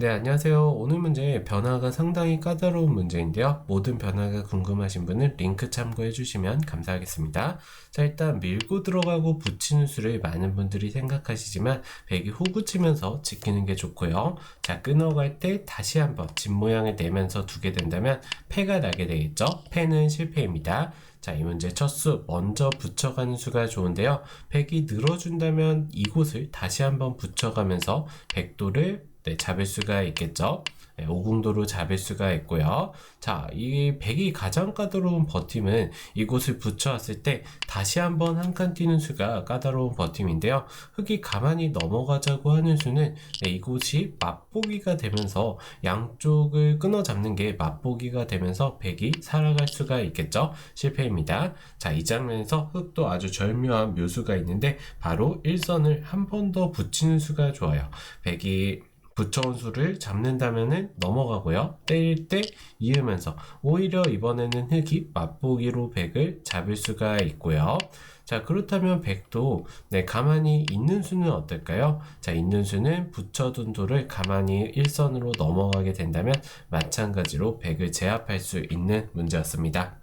네, 안녕하세요. 오늘 문제 변화가 상당히 까다로운 문제인데요. 모든 변화가 궁금하신 분은 링크 참고해 주시면 감사하겠습니다. 자, 일단 밀고 들어가고 붙이는 수를 많은 분들이 생각하시지만 백이 후 붙이면서 지키는 게 좋고요. 자, 끊어갈 때 다시 한번 집 모양을 내면서 두게 된다면 패가 나게 되겠죠? 패는 실패입니다. 자, 이 문제 첫 수 먼저 붙여가는 수가 좋은데요. 백이 늘어준다면 이곳을 다시 한번 붙여가면서 백도를 네, 잡을 수가 있겠죠. 네, 오궁도로 잡을 수가 있고요. 자, 이 백이 가장 까다로운 버팀은 이곳을 붙여왔을 때 다시 한번 한 칸 뛰는 수가 까다로운 버팀인데요. 흙이 가만히 넘어가자고 하는 수는 네, 이곳이 맛보기가 되면서 양쪽을 끊어 잡는 게 맛보기가 되면서 백이 살아갈 수가 있겠죠. 실패입니다. 자, 이 장면에서 흙도 아주 절묘한 묘수가 있는데 바로 일선을 한 번 더 붙이는 수가 좋아요. 백이 붙여온 수를 잡는다면은 넘어가고요. 때릴 때 이으면서 오히려 이번에는 흙이 맛보기로 백을 잡을 수가 있고요. 자 그렇다면 백도 네 가만히 있는 수는 어떨까요? 자 있는 수는 돌을 가만히 일선으로 넘어가게 된다면 마찬가지로 백을 제압할 수 있는 문제였습니다.